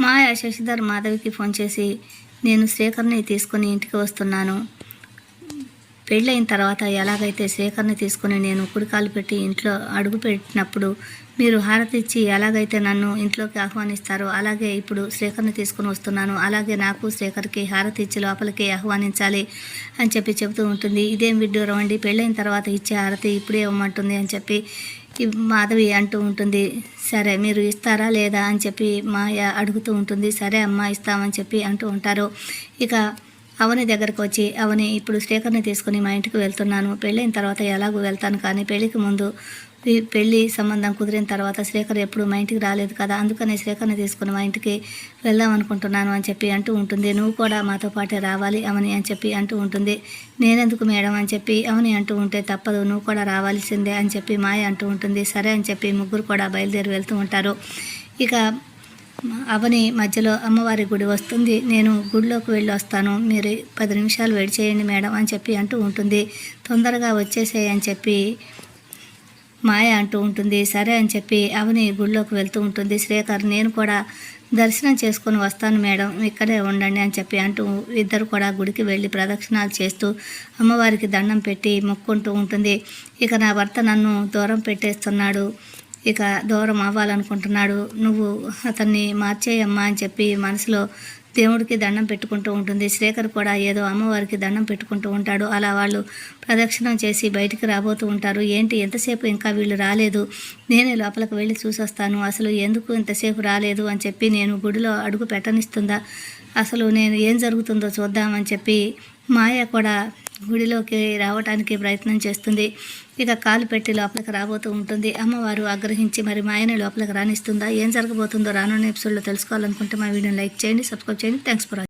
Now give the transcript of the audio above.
మాయ Shashidhar మాధవికి phone చేసి నేను శ్రీకర్ని తీసుకొని ఇంటికి వస్తున్నాను. పెళ్ళైన తర్వాత ఎలాగైతే శ్రీకర్ని తీసుకుని నేను కుడికాలు పెట్టి ఇంట్లో అడుగు పెట్టినప్పుడు మీరు హారతి ఇచ్చి ఎలాగైతే నన్ను ఇంట్లోకి ఆహ్వానిస్తారో అలాగే ఇప్పుడు శ్రీకర్ని తీసుకుని వస్తున్నాను. అలాగే నాకు శ్రీకర్కి హారతి ఇచ్చి లోపలికి ఆహ్వానించాలి అని చెప్పి చెబుతూ ఉంటుంది. ఇదేం విడ్డూరం అండి? పెళ్ళైన తర్వాత ఇచ్చే హారతి ఇప్పుడే ఇవ్వమంటుంది అని చెప్పి మాధవి అంటూ ఉంటుంది సరే మీరు ఇస్తారా లేదా? అని చెప్పి మాయ అడుగుతూ ఉంటుంది సరే అమ్మా ఇస్తామని చెప్పి అంటూ ఉంటారు. ఇక అవని దగ్గరకు వచ్చి అవని ఇప్పుడు శ్రీకర్ణ తీసుకుని మా ఇంటికి వెళ్తున్నాను. పెళ్ళైన తర్వాత ఎలాగో వెళ్తాను కానీ పెళ్ళికి ముందు పెళ్ళి సంబంధం కుదిరిన తర్వాత శ్రీకర్ ఎప్పుడు మా ఇంటికి రాలేదు కదా అందుకనే శ్రీకర్ని తీసుకుని మా ఇంటికి వెళ్దాం అనుకుంటున్నాను అని చెప్పి అంటూ ఉంటుంది. నువ్వు కూడా మాతో పాటే రావాలి అవని అని చెప్పి అంటూ ఉంటుంది. నేనెందుకు మేడం అని చెప్పి అవని అంటూ ఉంటే తప్పదు నువ్వు కూడా రావాల్సిందే అని చెప్పి మాయ అంటూ ఉంటుంది. సరే అని చెప్పి ముగ్గురు కూడా బయలుదేరి వెళ్తూ ఉంటారు. ఇక అవని మధ్యలో అమ్మవారి గుడి వస్తుంది. నేను గుడిలోకి వెళ్ళి వస్తాను. మీరు పది నిమిషాలు వెయిట్ చేయండి మేడం అని చెప్పి అంటూ ఉంటుంది. తొందరగా వచ్చేసేయని చెప్పి మాయ అంటూ ఉంటుంది. సరే అని చెప్పి అవని గుడిలోకి వెళ్తూ ఉంటుంది. శ్రీకర్ నేను కూడా దర్శనం చేసుకొని వస్తాను మేడం. ఇక్కడే ఉండండి అని చెప్పి అంటూ ఇద్దరు కూడా గుడికి వెళ్ళి ప్రదక్షిణాలు చేస్తూ అమ్మవారికి దండం పెట్టి మొక్కుంటూ ఉంటుంది. ఇక నా భర్త నన్ను దూరం పెట్టేస్తున్నాడు. ఇక దూరం అవ్వాలనుకుంటున్నాడు. నువ్వు అతన్ని మార్చేయమ్మా అని చెప్పి మనసులో దేవుడికి దండం పెట్టుకుంటూ ఉంటుంది. శ్రీకర్ కూడా ఏదో అమ్మవారికి దండం పెట్టుకుంటూ ఉంటాడు. అలా వాళ్ళు ప్రదక్షిణం చేసి బయటికి రాబోతూ ఉంటారు. ఏంటి? ఎంతసేపు ఇంకా వీళ్ళు రాలేదు? నేనే లోపలికి వెళ్ళి చూసొస్తాను. అసలు ఎందుకు ఇంతసేపు రాలేదు అని చెప్పి నేను గుడిలో అడుగు పెట్టనిస్తుందా? అసలు నేను ఏం జరుగుతుందో చూద్దామని చెప్పి మాయ కూడా గుడిలోకి రావడానికి ప్రయత్నం చేస్తుంది. ఇక కాలు పెట్టి లోపలికి రాబోతూ ఉంటుంది. అమ్మవారు ఆగ్రహించి మరి మాయని లోపలికి రాణిస్తుందా ఏం జరగబోతుందో రానున్న ఎపిసోడ్లో తెలుసుకోవాలనుకుంటే మా వీడియోని లైక్ చేయండి సబ్స్క్రైబ్ చేయండి. Thanks for